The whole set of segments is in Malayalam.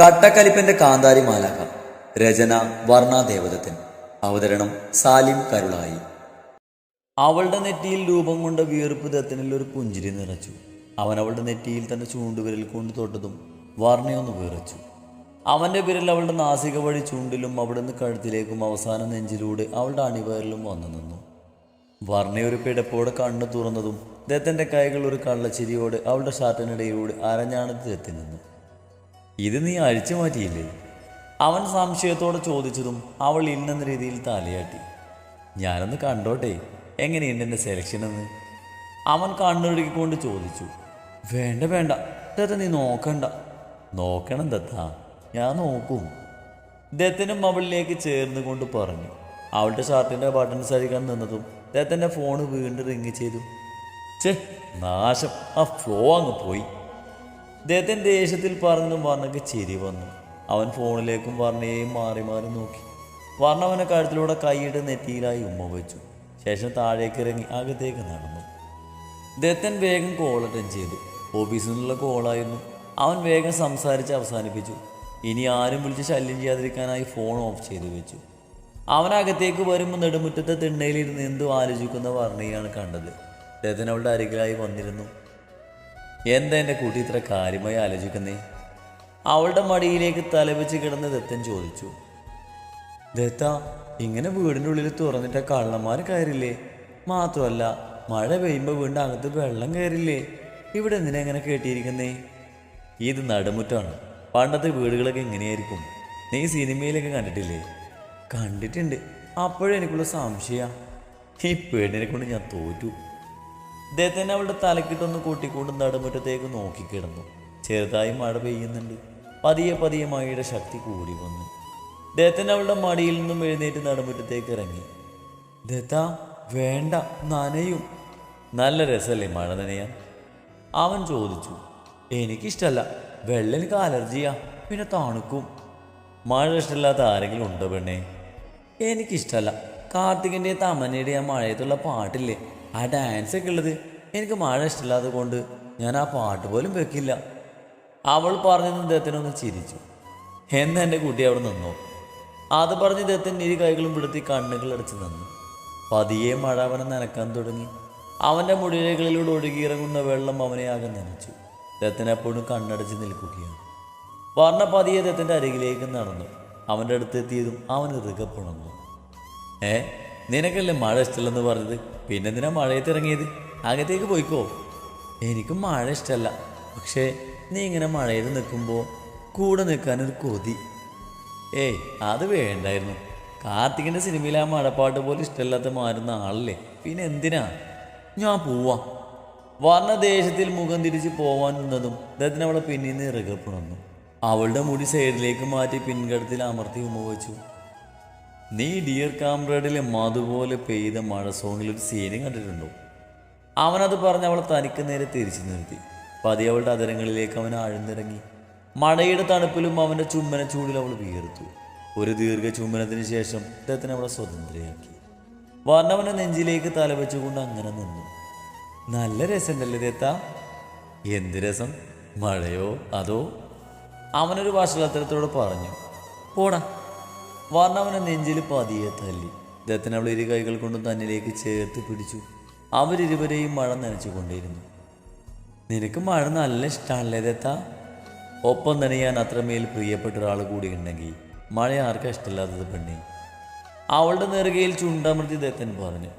കട്ടക്കലിപ്പന്റെ കാന്താരി മാലാക രചന വർണാദേവതത്തിൻ അവതരണം സാലിം കരുളായി. അവളുടെ നെറ്റിയിൽ രൂപം കൊണ്ട വിയർപ്പ് ദത്തനിൽ ഒരു പുഞ്ചിരി നിറച്ചു. അവൻ അവളുടെ നെറ്റിയിൽ തന്റെ ചൂണ്ടുവിരൽ കൊണ്ട് തൊട്ടതും വർണയൊന്ന് വിറച്ചു. അവന്റെ വിരൽ അവളുടെ നാസിക വഴി ചൂണ്ടിലും അവിടുന്ന് കഴുത്തിലേക്കും അവസാന നെഞ്ചിലൂടെ അവളുടെ അണിവയറിലും വന്നു നിന്നു. വർണയൊരു പിടപ്പോടെ കണ്ണു തുറന്നതും ദത്തന്റെ കൈകൾ ഒരു കള്ളച്ചിരിയോടെ അവളുടെ ഷാർട്ടിനിടയിലൂടെ അരഞ്ഞാണത്ത് എത്തി നിന്നു. ഇത് നീ അഴിച്ചു മാറ്റിയില്ലേ? അവൻ സംശയത്തോടെ ചോദിച്ചതും അവൾ ഇന്നെന്ന രീതിയിൽ തലയാട്ടി. ഞാനൊന്ന് കണ്ടോട്ടെ എങ്ങനെയുണ്ട് എന്റെ സെലക്ഷൻ എന്ന്? അവൻ കണ്ണൊഴുകിക്കൊണ്ട് ചോദിച്ചു. വേണ്ട വേണ്ട ദത്ത നീ നോക്കണ്ട. നോക്കണം ദത്ത ഞാൻ നോക്കും. ദത്തനും അവളിലേക്ക് ചേർന്ന് കൊണ്ട് പറഞ്ഞു. അവളുടെ ഷർട്ടിന്റെ ബട്ടൺസ് അഴിക്കാൻ നിന്നതും ദത്തന്റെ ഫോണ് വീണ്ടും റിങ് ചെയ്തു. ചേ നാശം. ആ ഫ്ലോ അങ്ങ് പോയി. അദ്ദേഹത്തിന്റെ ദേഷ്യത്തിൽ പറഞ്ഞതും വർണയ്ക്ക് ചിരി വന്നു. അവൻ ഫോണിലേക്കും വർണയെയും മാറി മാറി നോക്കി. വർണ അവനെ കഴുത്തിലൂടെ കൈയിട്ട് നെറ്റിയിലായി ഉമ്മ വെച്ചു. ശേഷം താഴേക്ക് ഇറങ്ങി അകത്തേക്ക് നടന്നു. ദത്തൻ വേഗം കോൾ അറ്റൻഡ് ചെയ്തു. ഓഫീസിൽ നിന്നുള്ള കോളായിരുന്നു അവൻ വേഗം സംസാരിച്ച് അവസാനിപ്പിച്ചു. ഇനി ആരും വിളിച്ച് ശല്യം ചെയ്യാതിരിക്കാനായി ഫോൺ ഓഫ് ചെയ്തു വെച്ചു. അവനകത്തേക്ക് വരുമ്പോൾ നെടുമുറ്റത്തെ തിണ്ണയിലിരുന്ന് എന്തോ ആലോചിക്കുന്ന വർണയാണ് കണ്ടത്. ദത്തൻ അവളുടെ അരികിലായി വന്നിരുന്നു. എന്താ എന്റെ കൂട്ടി ഇത്ര കാര്യമായി ആലോചിക്കുന്നേ? അവളുടെ മടിയിലേക്ക് തലവെച്ച് കിടന്ന് ദത്തൻ ചോദിച്ചു. ദത്ത ഇങ്ങനെ വീടിന്റെ ഉള്ളിൽ തുറന്നിട്ട കള്ളന്മാർ കയറില്ലേ? മാത്രമല്ല മഴ പെയ്യുമ്പോൾ വീണ്ടും അകത്ത് വെള്ളം കയറില്ലേ? ഇവിടെ എന്തിനാ എങ്ങനെ കേട്ടിയിരിക്കുന്നേ? ഇത് നടുമുറ്റാണ്. പണ്ടത്തെ വീടുകളൊക്കെ എങ്ങനെയായിരിക്കും നീ സിനിമയിലൊക്കെ കണ്ടിട്ടില്ലേ? കണ്ടിട്ടുണ്ട്. അപ്പോഴും എനിക്കുള്ള സംശയ. ഈ പേടിനെ കൊണ്ട് ഞാൻ തോറ്റു. അദ്ദേഹത്തിന് അവളുടെ തലക്കിട്ടൊന്ന് കൂട്ടിക്കൊണ്ട് നടുമുറ്റത്തേക്ക് നോക്കിക്കിടന്നു ചെറുതായി മഴ പെയ്യുന്നുണ്ട്. പതിയെ പതിയെ മഴയുടെ ശക്തി കൂടി വന്നു. അദ്ദേഹത്തിന് അവളുടെ മടിയിൽ നിന്നും എഴുന്നേറ്റ് നടുമുറ്റത്തേക്ക് ഇറങ്ങി. ദത്ത വേണ്ട നനയും. നല്ല രസമല്ലേ മഴ നനയാൻ? അവൻ ചോദിച്ചു. എനിക്കിഷ്ടല്ല. വെള്ളം എനിക്ക് അലർജിയാ പിന്നെ തണുക്കും. മഴ ഇഷ്ടമില്ലാത്ത ആരെങ്കിലും ഉണ്ടോ പെണ്ണേ? എനിക്കിഷ്ടല്ല. കാർത്തികന്റെ തമനയുടെ ആ മഴയത്തുള്ള പാട്ടില്ലേ? ആ ഡാൻസ് ഒക്കെ ഉള്ളത് എനിക്ക് മഴ ഇഷ്ടമില്ലാത്തത് കൊണ്ട് ഞാൻ ആ പാട്ട് പോലും വെക്കില്ല. അവൾ പറഞ്ഞത് ദത്തനൊന്ന് ചിരിച്ചു. എന്ന് എന്റെ കുട്ടി അവിടെ നിന്നു. അത് പറഞ്ഞ് ദത്തൻ ഇരു കൈകളും പിടുത്തി കണ്ണുകൾ അടച്ച് നിന്നു. പതിയെ മഴ അവനെ നനക്കാൻ തുടങ്ങി. അവന്റെ മുടിയിലകളിലൂടെ ഒഴുകിയിറങ്ങുന്ന വെള്ളം അവനെ ആകെ നനച്ചു. ദത്തൻ എപ്പോഴും കണ്ണടച്ച് നിൽക്കുകയാണ്. വർണ പതിയെ ദത്തന്റെ അരികിലേക്ക് നടന്നു. അവന്റെ അടുത്തെത്തിയതും അവൻ ഇറുകപ്പുണർന്നു ഏ നിനക്കല്ലേ മഴ ഇഷ്ടമല്ലെന്ന് പറഞ്ഞത്? പിന്നെന്തിനാ മഴയത്ത് ഇറങ്ങിയത്? അകത്തേക്ക് പോയിക്കോ. എനിക്ക് മഴ ഇഷ്ടമല്ല പക്ഷേ നീ ഇങ്ങനെ മഴയിൽ നിൽക്കുമ്പോൾ കൂടെ നിൽക്കാനൊരു കൊതി. ഏയ് അത് വേണ്ടായിരുന്നു. കാർത്തികിന്റെ സിനിമയിൽ ആ മഴപ്പാട്ട് പോലും ഇഷ്ടമില്ലാത്ത മാറുന്ന ആളല്ലേ? പിന്നെ എന്തിനാ? ഞാൻ പോവാ. വർണ ദേശത്തിൽ മുഖം തിരിച്ച് പോവാൻ നിന്നതും ദത്തിന് അവളെ പിന്നിൽ നിന്ന് ഇറകപ്പുണർന്നു അവളുടെ മുടി സൈഡിലേക്ക് മാറ്റി പിൻകടത്തിൽ അമർത്തി ഉമ്മ വെച്ചു. നീ ഡിയർ കാംറേഡിലെ മതുപോലെ പെയ്ത മഴ സോണിൽ ഒരു സീനും കണ്ടിട്ടുണ്ടോ? അവനത് പറഞ്ഞ് അവളെ തനിക്ക് നേരെ തിരിച്ചു നിർത്തി. പതി അവളുടെ അതരങ്ങളിലേക്ക് അവൻ ആഴ്ന്നിറങ്ങി. മഴയുടെ തണുപ്പിലും അവന്റെ ചുമ്മന ചൂടിൽ അവൾ വീർത്തു ഒരു ദീർഘ ചുമ്മനത്തിന് ശേഷം അദ്ദേഹത്തിന് അവളെ സ്വതന്ത്രയാക്കി. വർണവനെ നെഞ്ചിലേക്ക് തലവെച്ചുകൊണ്ട് അങ്ങനെ നിന്നു. നല്ല രസമുണ്ടല്ലേ ദേത്ത എന്ത് രസം? മഴയോ അതോ? അവനൊരു ഭാഷാത്തരത്തോട് പറഞ്ഞു. പോടാ. വർണവനെ നെഞ്ചിൽ പതിയെ തല്ലി. ദത്തൻ അവൾ ഇരു കൈകൾ കൊണ്ട് തന്നിലേക്ക് ചേർത്ത് പിടിച്ചു. അവരിരുവരെയും മഴ നനച്ചുകൊണ്ടിരുന്നു നിനക്ക് മഴ നല്ല ഇഷ്ടമാണല്ലേ ദത്ത? ഒപ്പം തന്നെ ഞാൻ അത്രമേൽ പ്രിയപ്പെട്ട ഒരാൾ കൂടി ഉണ്ടെങ്കിൽ മഴ ആർക്കാ ഇഷ്ടമില്ലാത്തത് പെണ്ണെ? അവളുടെ നെറുകയിൽ ചുണ്ടമൃതി ദത്തൻ പറഞ്ഞു.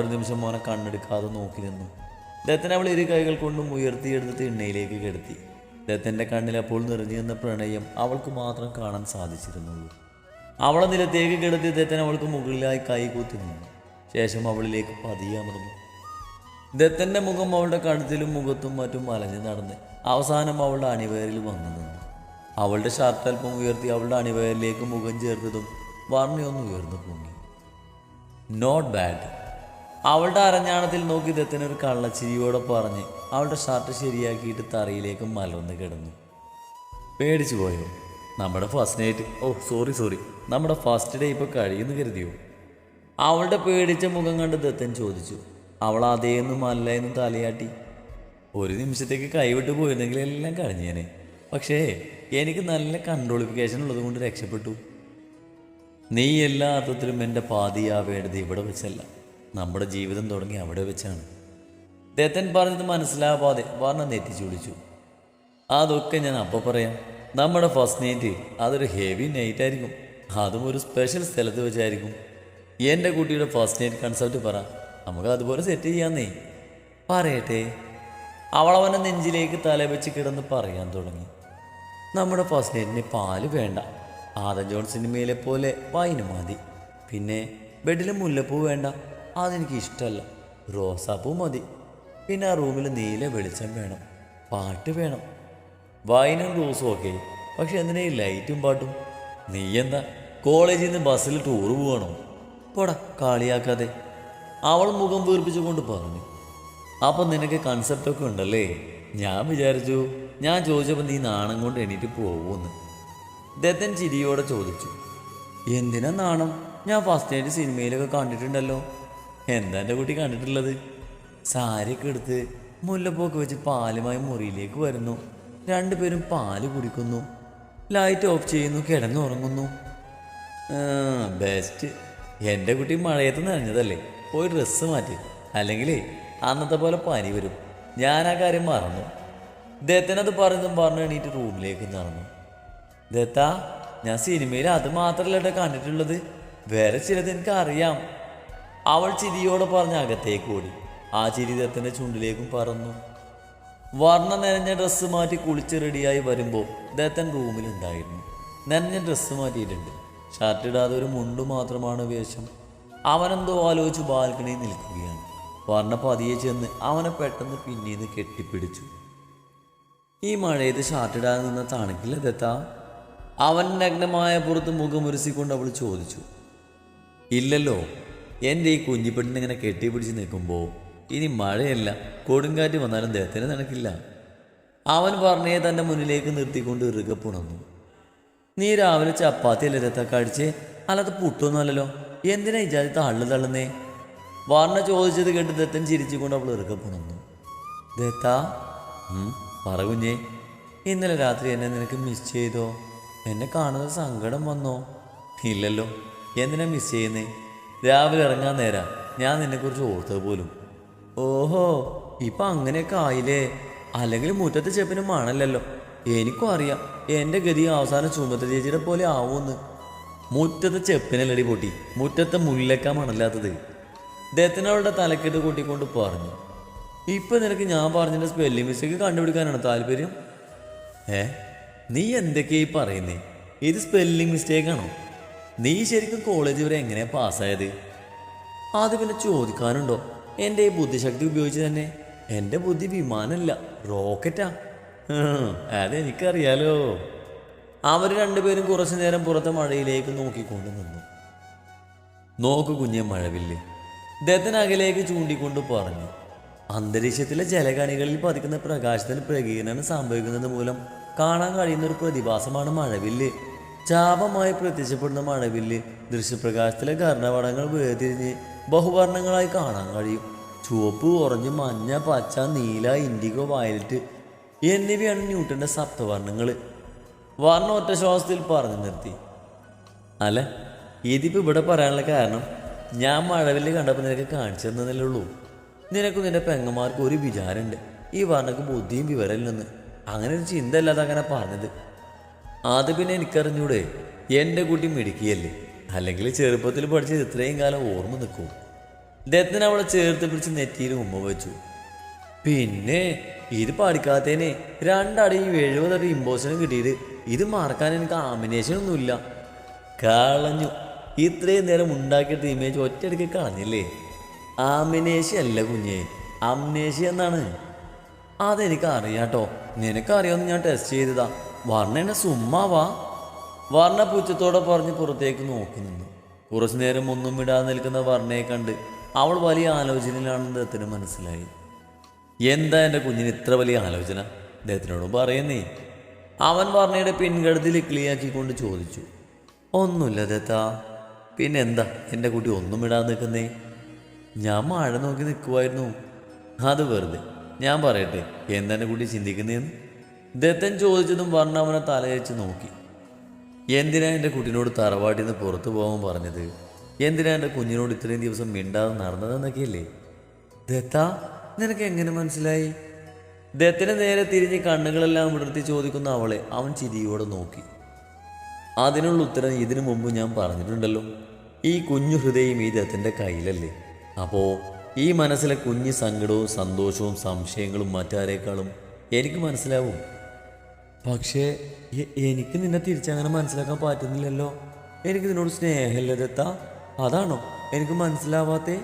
ഒരു നിമിഷം മോനെ കണ്ണെടുക്കാതെ നോക്കി നിന്നു. ദത്തൻ അവൾ ഇരു കൈകൾ കൊണ്ടും ഉയർത്തിയെടുത്ത് എണ്ണയിലേക്ക് കിടത്തി. ദത്തന്റെ കണ്ണിൽ അപ്പോൾ നിറഞ്ഞു നിന്ന പ്രണയം അവൾക്ക് മാത്രം കാണാൻ സാധിച്ചിരുന്നുള്ളൂ. അവളെ നിലത്തേക്ക് കിടത്തി ദത്തൻ അവൾക്ക് മുകളിലായി കൈ കൂത്തി നിന്നു. ശേഷം അവളിലേക്ക് പതിയമർന്നു ദത്തന്റെ മുഖം അവളുടെ കഴുത്തിലും മുഖത്തും മറ്റും അലഞ്ഞു നടന്ന് അവസാനം അവളുടെ അണിവയറിൽ വന്നു നിന്നു. അവളുടെ ഷർട്ടൽപ്പം ഉയർത്തി അവളുടെ അണിവയറിലേക്ക് മുഖം ചേർത്തതും വർണയൊന്ന് ഉയർന്നു പൊങ്ങി. നോട്ട് ബാഡ് അവളുടെ അരഞ്ഞാണത്തിൽ നോക്കി ദത്തൻ ഒരു കള്ളച്ചിരിയോടെ പറഞ്ഞ് അവളുടെ ഷർട്ട് ശരിയാക്കിയിട്ട് തറയിലേക്ക് മലർന്ന് കിടന്നു. പേടിച്ചു പോയോ? നമ്മുടെ first night oh sorry sorry നമ്മുടെ ഫസ്റ്റ് ഡേ ഇപ്പോൾ കഴിയുന്നു കരുതിയോ? അവളുടെ പേടിച്ച മുഖം കണ്ട് ദത്തൻ ചോദിച്ചു. അവൾ അതേന്നും അല്ല എന്നും തലയാട്ടി. ഒരു നിമിഷത്തേക്ക് കൈവിട്ട് പോയിരുന്നെങ്കിൽ എല്ലാം കഴിഞ്ഞേനെ. പക്ഷേ എനിക്ക് നല്ല കൺട്രോളിഫിക്കേഷൻ ഉള്ളത് കൊണ്ട് രക്ഷപ്പെട്ടു. നീ എല്ലാ അർത്ഥത്തിലും എന്റെ പാതിയാവേണ്ടത് ഇവിടെ വെച്ചല്ല. നമ്മുടെ ജീവിതം തുടങ്ങി അവിടെ വെച്ചാണ്. ദത്തൻ പറഞ്ഞത് മനസ്സിലാവാതെ വർണ നെറ്റിച്ചു വിളിച്ചു അതൊക്കെ ഞാൻ അപ്പോൾ പറയാം. നമ്മുടെ ഫസ്റ്റ് നൈറ്റ് അതൊരു ഹെവി നൈറ്റ് ആയിരിക്കും. അതും ഒരു സ്പെഷ്യൽ സ്ഥലത്ത് വെച്ചായിരിക്കും. എന്റെ കുട്ടിയുടെ ഫസ്റ്റ് നൈറ്റ് കൺസെപ്റ്റ് പറ. നമുക്ക് അതുപോലെ സെറ്റ് ചെയ്യാന്നേ. പറയട്ടെ. അവളവനെ നെഞ്ചിലേക്ക് തല വെച്ച് കിടന്ന് പറയാൻ തുടങ്ങി. നമ്മുടെ ഫസ്റ്റ് നൈറ്റിന് പാൽ വേണ്ട. ആദം ജോൺ സിനിമയിലെ പോലെ വൈന് മതി. പിന്നെ ബെഡിൽ മുല്ലപ്പൂ വേണ്ട. അതെനിക്ക് ഇഷ്ടമല്ല റോസാപ്പൂ മതി. പിന്നെ ആ റൂമിൽ നീല വെളിച്ചം വേണം. പാട്ട് വേണം. വൈനും റോസും ഒക്കെ പക്ഷെ എന്തിനാ ഈ ലൈറ്റും പാട്ടും? നീ എന്താ കോളേജിൽ നിന്ന് ബസ്സിൽ ടൂർ പോകണോ പോടാ കാളിയാക്കാതെ. അവൾ മുഖം വീർപ്പിച്ചുകൊണ്ട് പറഞ്ഞു. അപ്പം നിനക്ക് കൺസെപ്റ്റൊക്കെ ഉണ്ടല്ലേ? ഞാൻ വിചാരിച്ചു ഞാൻ ചോദിച്ചപ്പോൾ നീ നാണം കൊണ്ട് എണീറ്റ് പോകുമെന്ന് ദത്തൻ ചിരിയോടെ ചോദിച്ചു. എന്തിനാ നാണം? ഞാൻ ഫസ്റ്റ് നൈറ്റ് സിനിമയിലൊക്കെ കണ്ടിട്ടുണ്ടല്ലോ. എന്താ എന്റെ കുട്ടി കണ്ടിട്ടുള്ളത്? സാരിയൊക്കെ എടുത്ത് മുല്ലപ്പൊക്കെ വെച്ച് പാലുമായി മുറിയിലേക്ക് വരുന്നു. രണ്ടുപേരും പാൽ കുടിക്കുന്നു. ലൈറ്റ് ഓഫ് ചെയ്യുന്നു കിടന്നുറങ്ങുന്നു. ബെസ്റ്റ് എന്റെ കുട്ടി മഴയത്ത് നനഞ്ഞതല്ലേ? പോയി ഡ്രസ്സ് മാറ്റി. അല്ലെങ്കിൽ അന്നത്തെ പോലെ പനി വരും. ഞാൻ ആ കാര്യം മറന്നു. ദത്തനത് പറഞ്ഞതും പറഞ്ഞു എണീറ്റ് റൂമിലേക്ക് നടന്നു. ദത്ത ഞാൻ സിനിമയിൽ അത് മാത്രമല്ല കണ്ടിട്ടുള്ളത്. വേറെ ചിലത് എനിക്ക് അറിയാം അവൾ ചിരിയോടെ പറഞ്ഞ് അകത്തേക്ക് ഓടി. ആ ചിരി ദത്തന്റെ ചുണ്ടിലേക്കും പറന്നു. വർണ നനഞ്ഞ ഡ്രസ്സ് മാറ്റി കുളിച്ച് റെഡിയായി വരുമ്പോൾ ദേത്തൻ റൂമിൽ ഉണ്ടായിരുന്നു നനഞ്ഞ ഡ്രസ്സ് മാറ്റിയിട്ടുണ്ട്. ഷർട്ട് ഇടാതെ ഒരു മുണ്ടു മാത്രമാണ് വേഷം. അവനെന്തോ ആലോചിച്ച് ബാൽക്കണിയിൽ നിൽക്കുകയാണ്. വർണ പതിയെ ചെന്ന് അവനെ പെട്ടെന്ന് പിന്നീന്ന് കെട്ടിപ്പിടിച്ചു. ഈ മഴയത്ത് ഷർട്ട് ഇടാതെ നിന്ന തണുക്കില്ല ദത്ത അവൻ നഗ്നമായ പുറത്ത് മുഖമുരസിക്കൊണ്ട് അവൾ ചോദിച്ചു. ഇല്ലല്ലോ എന്റെ ഈ കുഞ്ഞിപ്പെട്ടിനെ ഇങ്ങനെ കെട്ടിപ്പിടിച്ച് നിൽക്കുമ്പോൾ ഇനി മഴയല്ല. കൊടുങ്കാറ്റ് വന്നാലും ദേഹത്തിന് നനക്കില്ല. അവൻ പറഞ്ഞേ തന്റെ മുന്നിലേക്ക് നിർത്തിക്കൊണ്ട് ഇറുക പുണർന്നു നീ രാവിലെ ചപ്പാത്തി അല്ലേ രഥ കഴിച്ച് അല്ലാതെ പുട്ടൊന്നുമല്ലോ എന്തിനാ ഇജാതി തള്ളു തള്ളുന്നേ? വർണ ചോദിച്ചത് കേട്ട് ദത്തൻ ചിരിച്ചുകൊണ്ട് അവൾ ഇറുക ദത്ത പറ കുഞ്ഞേ. ഇന്നലെ രാത്രി എന്നെ നിനക്ക് മിസ് ചെയ്തോ? എന്നെ കാണുന്നത് സങ്കടം വന്നോ? ഇല്ലല്ലോ. എന്തിനാ മിസ് ചെയ്യുന്നേ? രാവിലെ ഇറങ്ങാൻ നേരാ. ഞാൻ നിന്നെക്കുറിച്ച് ഓർത്തത് പോലും. ഓഹോ ഇപ്പൊ അങ്ങനെയൊക്കെ ആയില്ലേ? അല്ലെങ്കിൽ മുറ്റത്തെ ചെപ്പിന് മണല്ലല്ലോ എനിക്കും അറിയാം എന്റെ ഗതി അവസാന ചുമത്ത ചേച്ചിയുടെ പോലെ ആവുമെന്ന് മുറ്റത്തെ ചെപ്പിനല്ലടി പൊട്ടി മുറ്റത്തെ മുല്ലക്ക മണല്ലാത്തത് ദത്തനവളുടെ തലക്കെട്ട് കൂട്ടിക്കൊണ്ട് പറഞ്ഞു ഇപ്പൊ നിനക്ക് ഞാൻ പറഞ്ഞിട്ട് സ്പെല്ലിംഗ് മിസ്റ്റേക്ക് കണ്ടുപിടിക്കാനാണ് താല്പര്യം? ഏ നീ എന്തൊക്കെയാ ഈ പറയുന്നേ? ഇത് സ്പെല്ലിംഗ് മിസ്റ്റേക്ക് ആണോ? നീ ശരിക്കും കോളേജ് വരെ എങ്ങനെയാ പാസ്സായത് അത് പിന്നെ ചോദിക്കാനുണ്ടോ? എന്റെ ഈ ബുദ്ധിശക്തി ഉപയോഗിച്ച് തന്നെ. എന്റെ ബുദ്ധി വിമാനമല്ല റോക്കറ്റാ. അതെനിക്കറിയാലോ. അവർ രണ്ടുപേരും കുറച്ചു നേരം പുറത്തെ മഴയിലേക്ക് നോക്കിക്കൊണ്ട് നിന്നു. നോക്ക് കുഞ്ഞെ മഴവില്ല്. ദത്തൻ അകലേക്ക് ചൂണ്ടിക്കൊണ്ട് പറഞ്ഞു അന്തരീക്ഷത്തിലെ ജലകണികളിൽ പതിക്കുന്ന പ്രകാശത്തിന് പ്രകീർണനം സംഭവിക്കുന്നത് മൂലം കാണാൻ കഴിയുന്ന ഒരു പ്രതിഭാസമാണ് മഴവില്ല്. ചാപമായി പ്രത്യക്ഷപ്പെടുന്ന മഴവില്ല് ദൃശ്യപ്രകാശത്തിലെ കർണവടങ്ങൾ വേർതിരിഞ്ഞ് ബഹുവർണങ്ങളായി കാണാൻ കഴിയും. ചുവപ്പ് ഓറഞ്ച് മഞ്ഞ പച്ച നീല ഇൻഡിഗോ വയലറ്റ് എന്നിവയാണ് ന്യൂട്ടന്റെ സപ്തവർണങ്ങൾ വർണ ഒറ്റ ശ്വാസത്തിൽ പറഞ്ഞു നിർത്തി. അല്ല? ഇതിപ്പോൾ ഇവിടെ പറയാനുള്ള കാരണം ഞാൻ മഴവിൽ കണ്ടപ്പോൾ നിനക്ക് കാണിച്ചു തന്നതല്ലേ ഉള്ളൂ. നിനക്കും നിന്റെ പെങ്ങന്മാർക്ക് ഒരു വിചാരമുണ്ട്. ഈ വർണക്ക് ബുദ്ധിയും വിവരമില്ലെന്ന്. അങ്ങനെ ഒരു ചിന്ത അല്ലാതെ അങ്ങനെ പറഞ്ഞത്. അത് പിന്നെ എനിക്കറിഞ്ഞൂടെ? എന്റെ കുട്ടി മിടുക്കിയല്ലേ? അല്ലെങ്കിൽ ചെറുപ്പത്തിൽ പഠിച്ചത് ഇത്രയും കാലം ഓർമ്മ നിൽക്കും ദത്തിന് അവളെ ചേർത്ത് പിടിച്ച് നെറ്റിയിൽ ഉമ്മ വെച്ചു. പിന്നെ ഇത് പഠിക്കാത്തതിന് രണ്ടടി എഴുപതടി ഇമ്പോസിനും കിട്ടിയിട്ട് ഇത് മറക്കാൻ എനിക്ക് ആമിനേഷൻ ഒന്നുമില്ല. കളഞ്ഞു. ഇത്രയും നേരം ഉണ്ടാക്കിയിട്ട് ഇമേജ് ഒറ്റയടിക്ക് കളഞ്ഞില്ലേ? ആമിനേഷ്യ അല്ല കുഞ്ഞെ. അമ്നേഷ്യ എന്നാണ്. അതെനിക്ക് അറിയാട്ടോ നിനക്കറിയാമെന്ന് ഞാൻ ടെസ്റ്റ് ചെയ്തതാ. വർണ എന്നെ സുമ്മാവാ വർണ പുച്ഛത്തോടെ പറഞ്ഞ് പുറത്തേക്ക് നോക്കി നിന്നു. കുറച്ചു നേരം ഒന്നും വിടാതെ നിൽക്കുന്ന വർണയെ കണ്ട് അവൾ വലിയ ആലോചനയിലാണെന്ന് അദ്ദേഹത്തിന് മനസ്സിലായി. എന്താ എന്റെ കുഞ്ഞിന് ഇത്ര വലിയ ആലോചന? അദ്ദേഹത്തിനോടും പറയുന്നേ അവൻ വർണയുടെ പിൻകടുതിൽ ക്ലിയാക്കിക്കൊണ്ട് ചോദിച്ചു. ഒന്നുമില്ല ദത്താ പിന്നെ എന്താ എന്റെ കുട്ടി ഒന്നും ഇടാതെ നിൽക്കുന്നേ. ഞാൻ മഴ നോക്കി നിൽക്കുമായിരുന്നു അത് വെറുതെ. ഞാൻ പറയട്ടെ എന്താ എന്റെ കുട്ടി ചിന്തിക്കുന്നതെന്ന് ദത്തൻ ചോദിച്ചതും വർണ അവനെ തലയച്ച് നോക്കി. എന്തിനാ എന്റെ കുട്ടീനോട് തറവാട്ടിൽ നിന്ന് പുറത്തു പോകാൻ പറഞ്ഞത്? എന്തിനാ എന്റെ കുഞ്ഞിനോട് ഇത്രയും ദിവസം മിണ്ടാതെ നടന്നതെന്നൊക്കെയല്ലേ? ദത്ത നിനക്ക് എങ്ങനെ മനസ്സിലായി? ദത്തിന് നേരെ തിരിഞ്ഞ് കണ്ണുകളെല്ലാം വിടർത്തി ചോദിക്കുന്ന അവളെ അവൻ ചിരിയോടെ നോക്കി. അതിനുള്ള ഉത്തരം ഇതിനു മുമ്പ് ഞാൻ പറഞ്ഞിട്ടുണ്ടല്ലോ. ഈ കുഞ്ഞു ഹൃദയം ഈ ദത്തിന്റെ കയ്യിലല്ലേ? അപ്പോൾ ഈ മനസ്സിലെ കുഞ്ഞു സങ്കടവും സന്തോഷവും സംശയങ്ങളും മറ്റാരേക്കാളും എനിക്ക് മനസ്സിലാവും. പക്ഷേ എനിക്ക് നിന്നെ തിരിച്ചങ്ങനെ മനസ്സിലാക്കാൻ പറ്റുന്നില്ലല്ലോ. നിന്നോട് സ്നേഹമില്ല ദത്ത. അതാണോ? എനിക്ക് മനസ്സിലാവാത്തേ.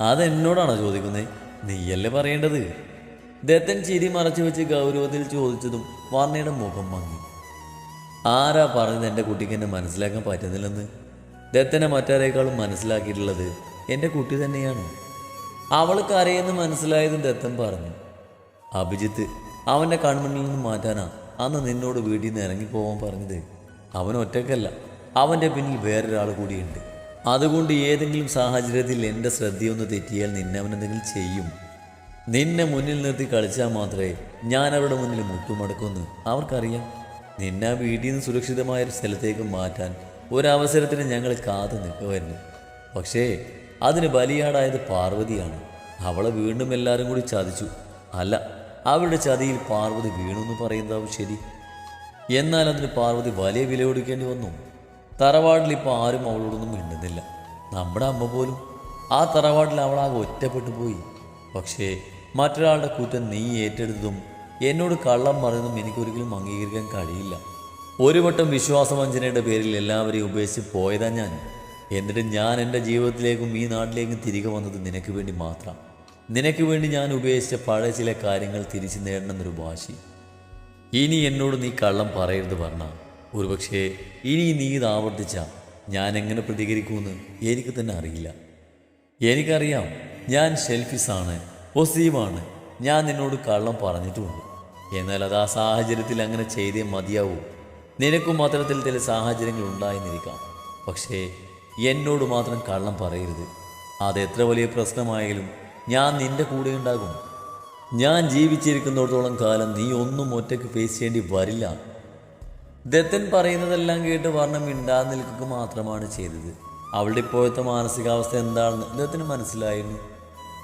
അതെന്നോടാണോ ചോദിക്കുന്നത് നീയല്ലേ പറയേണ്ടത്? ദത്തൻ ചിരി മറച്ചു വെച്ച് ഗൗരവത്തിൽ ചോദിച്ചതും വർണയുടെ മുഖം മങ്ങി. ആരാ പറഞ്ഞത് എന്റെ കുട്ടിക്ക് എന്നെ മനസ്സിലാക്കാൻ പറ്റുന്നില്ലെന്ന്? ദത്തനെ മറ്റാരേക്കാളും മനസ്സിലാക്കിയിട്ടുള്ളത് എന്റെ കുട്ടി തന്നെയാണ്. അവൾക്ക് കരയെന്ന് മനസ്സിലായതും ദത്തൻ പറഞ്ഞു. അഭിജിത്ത് അവന്റെ കൺമുന്നിൽ നിന്ന് മാറ്റാനാ അന്ന് നിന്നോട് വീട്ടിൽ നിന്ന് ഇറങ്ങിപ്പോവാൻ പറഞ്ഞത്. അവൻ ഒറ്റക്കല്ല അവന്റെ പിന്നിൽ വേറൊരാൾ കൂടിയുണ്ട്. അതുകൊണ്ട് ഏതെങ്കിലും സാഹചര്യത്തിൽ എന്റെ ശ്രദ്ധയൊന്ന് തെറ്റിയാൽ നിന്നെ അവനെന്തെങ്കിലും ചെയ്യും. നിന്നെ മുന്നിൽ നിർത്തി കളിച്ചാൽ മാത്രമേ ഞാൻ അവരുടെ മുന്നിൽ മുട്ടുമടക്കുമെന്ന് അവർക്കറിയാം. നിന്നെ ആ വീട്ടിൽ നിന്ന് സുരക്ഷിതമായ ഒരു സ്ഥലത്തേക്ക് മാറ്റാൻ ഒരവസരത്തിന് ഞങ്ങൾ കാത്തു നിൽക്കുമായിരുന്നു. പക്ഷേ അതിന് ബലിയാടായത് പാർവതിയാണ്. അവളെ വീണ്ടും എല്ലാവരും കൂടി ചതിച്ചു. അല്ല അവരുടെ ചതിയിൽ പാർവതി വീണു എന്ന് പറയുന്നതാവും ശരി. എന്നാൽ അതിന് പാർവതി വലിയ വില കൊടുക്കേണ്ടി വന്നു. തറവാടിൽ ഇപ്പോൾ ആരും അവളോടൊന്നും മിണ്ടുന്നില്ല. നമ്മുടെ അമ്മ പോലും. ആ തറവാടിൽ അവളാകെ ഒറ്റപ്പെട്ടു പോയി. പക്ഷേ മറ്റൊരാളുടെ കുറ്റം നീ ഏറ്റെടുത്തതും എന്നോട് കള്ളം പറയുന്നതും എനിക്കൊരിക്കലും അംഗീകരിക്കാൻ കഴിയില്ല. ഒരു വട്ടം വിശ്വാസവഞ്ചനയുടെ പേരിൽ എല്ലാവരെയും ഉപേക്ഷിച്ച് പോയതാ ഞാൻ. എന്നിട്ട് ഞാൻ എന്റെ ജീവിതത്തിലേക്കും ഈ നാട്ടിലേക്കും തിരികെ വന്നത് നിനക്ക് വേണ്ടി മാത്രം. നിനക്ക് വേണ്ടി ഞാൻ ഉപേക്ഷിച്ച പഴയ ചില കാര്യങ്ങൾ തിരിച്ചു നേടണമെന്നൊരു വാശി. ഇനി എന്നോട് നീ കള്ളം പറയരുത് പറഞ്ഞ ഒരുപക്ഷേ ഇനി നീ ഇത് ആവർത്തിച്ച ഞാൻ എങ്ങനെ പ്രതികരിക്കുമെന്ന് എനിക്ക് തന്നെ അറിയില്ല. എനിക്കറിയാം ഞാൻ ഷെൽഫിസാണ് പൊസീവാണ് ഞാൻ നിന്നോട് കള്ളം പറഞ്ഞിട്ടുമുണ്ട്. എന്നാൽ അത് ആ സാഹചര്യത്തിൽ അങ്ങനെ ചെയ്തേ മതിയാവൂ. നിനക്കും അത്തരത്തിൽ ചില സാഹചര്യങ്ങൾ ഉണ്ടായെന്നിരിക്കാം. പക്ഷേ എന്നോട് മാത്രം കള്ളം പറയരുത്. അത് എത്ര വലിയ പ്രശ്നമായാലും ഞാൻ നിന്റെ കൂടെ ഉണ്ടാകും. ഞാൻ ജീവിച്ചിരിക്കുന്നിടത്തോളം കാലം നീ ഒന്നും ഒറ്റയ്ക്ക് ഫേസ് ചെയ്യേണ്ടി വരില്ല. ദത്തൻ പറയുന്നതെല്ലാം കേട്ട് വർണം മിണ്ടാതെ നിൽക്കുക മാത്രമാണ് ചെയ്തത്. അവളുടെ ഇപ്പോഴത്തെ മാനസികാവസ്ഥ എന്താണെന്ന് ദത്തിന് മനസ്സിലായിരുന്നു.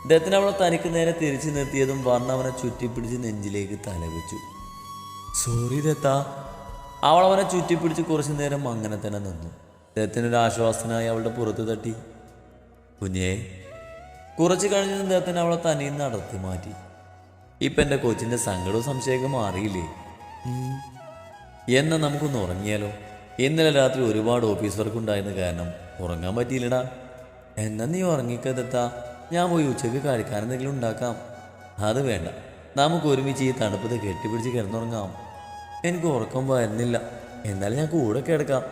ദത്തൻ അവളെ തനിക്ക് നേരെ തിരിച്ചു നിർത്തിയതും വർണ അവനെ ചുറ്റിപ്പിടിച്ച് നെഞ്ചിലേക്ക് തലവെച്ചു. സോറി ദത്ത. അവൾ അവനെ ചുറ്റിപ്പിടിച്ച് കുറച്ചു നേരം അങ്ങനെ തന്നെ നിന്നു. ദത്തിനൊരു ആശ്വാസനായി അവളുടെ പുറത്ത് തട്ടി. കുഞ്ഞേ. കുറച്ച് കഴിഞ്ഞ ദത്തൻ അവളെ തനിയിൽ നടത്തി മാറ്റി. ഇപ്പം എന്റെ കൊച്ചിന്റെ സങ്കടവും സംശയമൊക്കെ മാറിയില്ലേ? ഉം. നമുക്കൊന്ന് ഉറങ്ങിയാലോ? ഇന്നലെ രാത്രി ഒരുപാട് ഓഫീസ് വർക്ക് ഉണ്ടായിരുന്ന കാരണം ഉറങ്ങാൻ പറ്റിയില്ലടാ. എന്നാ നീ ഉറങ്ങിക്കതെത്താ ഞാൻ പോയി ഉച്ചയ്ക്ക് കഴിക്കാൻ എന്തെങ്കിലും ഉണ്ടാക്കാം. അത് വേണ്ട. നമുക്ക് ഒരുമിച്ച് ഈ തണുപ്പത്ത് കെട്ടിപ്പിടിച്ച് കിടന്നുറങ്ങാം. എനിക്ക് ഉറക്കം വരുന്നില്ല. എന്നാലും ഞാൻ കൂടെ കിടക്കാം.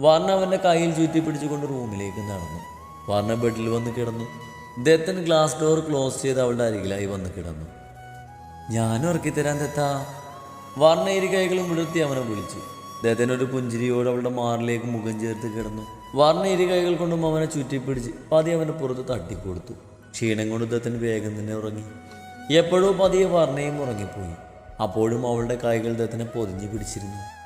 വർണ അവന്റെ കയ്യിൽ ചുറ്റി പിടിച്ചുകൊണ്ട് റൂമിലേക്ക് നടന്നു. വർണ ബെഡിൽ വന്ന് കിടന്നു. ദത്തൻ ഗ്ലാസ് ഡോർ ക്ലോസ് ചെയ്ത് അവളുടെ അരികിലായി വന്ന് കിടന്നു. ഞാൻ ഉറക്കിത്തരാൻ തെത്താ വർണ ഇരു കൈകളും വിടർത്തി അവനെ വിളിച്ചു. അദ്ദേഹത്തിന്റെ ഒരു പുഞ്ചിരിയോട് അവളുടെ മാറിലേക്ക് മുഖം ചേർത്ത് കിടന്നു. വർണ ഇരു കൈകൾ കൊണ്ടും അവനെ ചുറ്റിപ്പിടിച്ച് പതി അവന്റെ പുറത്ത് തട്ടിക്കൊടുത്തു. ക്ഷീണം കൊണ്ട് ദത്തൻ വേഗം തന്നെ ഉറങ്ങി. എപ്പോഴോ പതിയെ വർണയും ഉറങ്ങിപ്പോയി. അപ്പോഴും അവളുടെ കൈകൾ ദത്തനെ പൊതിഞ്ഞു പിടിച്ചിരുന്നു.